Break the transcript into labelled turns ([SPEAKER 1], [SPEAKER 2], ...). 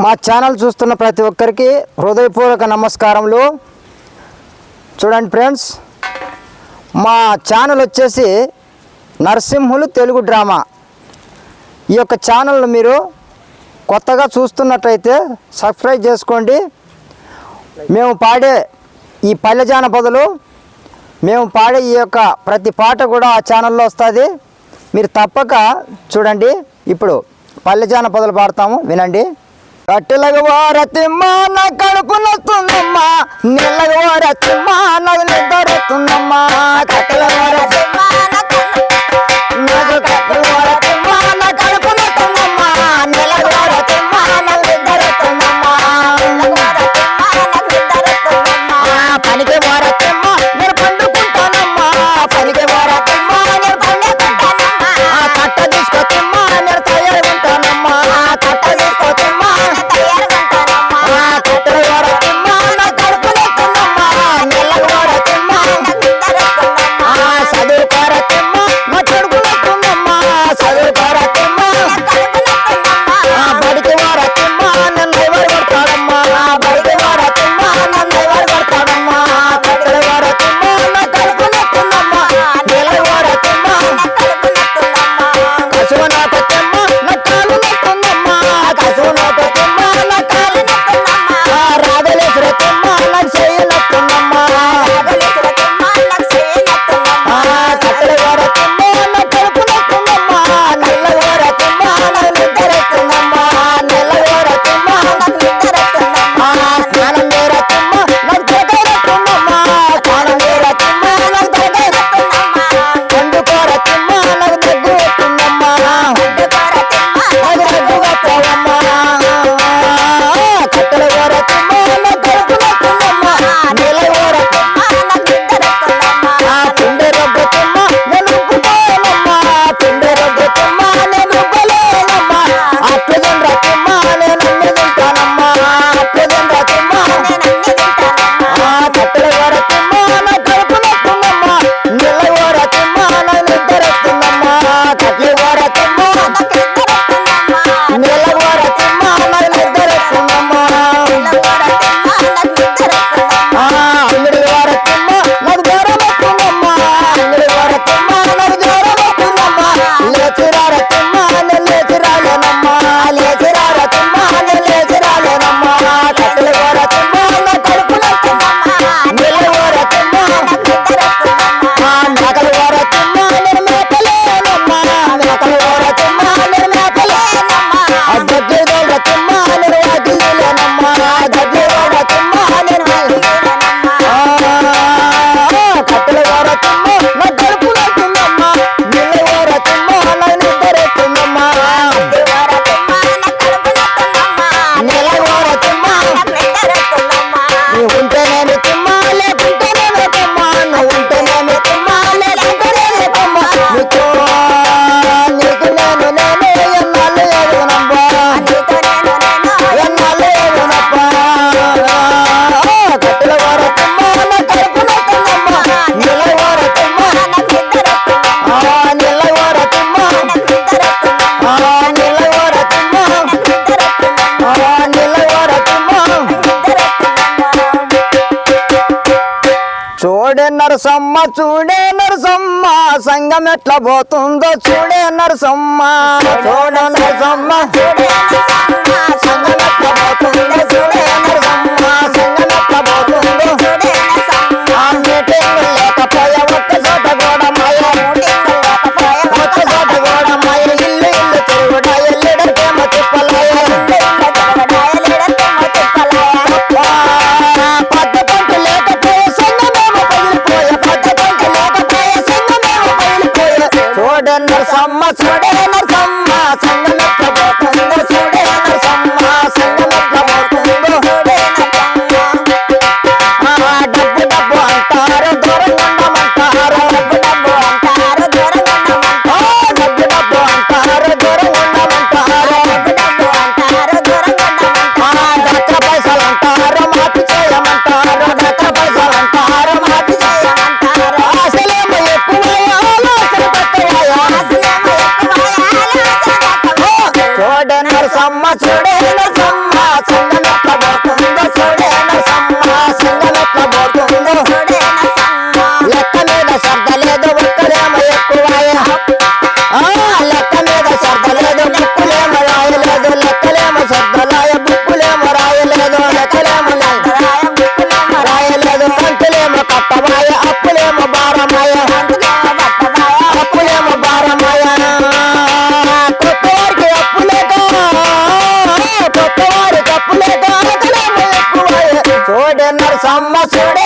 [SPEAKER 1] మా ఛానల్ చూస్తున్న ప్రతి ఒక్కరికి హృదయపూర్వక నమస్కారములు. చూడండి ఫ్రెండ్స్ మా ఛానల్ వచ్చేసి నరసింహులు తెలుగు డ్రామా. ఈ యొక్క ఛానల్ను మీరు కొత్తగా చూస్తున్నట్టయితే సబ్స్క్రైబ్ చేసుకోండి. మేము పాడే ఈ పల్లె బదులు మేము పాడే ఈ యొక్క ప్రతి పాట కూడా ఆ ఛానల్లో వస్తుంది. మీరు తప్పక చూడండి. ఇప్పుడు పల్లె జానపదలు పాడతాము వినండి. కట్టెలకు మా నా కడుపు నొస్తుందమ్మా నీళ్ళకు ఓరతిమ్మా నాకు నిద్ర వస్తుందమ్మా చూడే నరసమ్మ చూడే నరసమ్మ సంగం ఎట్లా పోతుందో చూడే నరసమ్మ చూడే నరసమ్మ సంగం ఎట్లా పోతుందో నరసమ్మ చూడే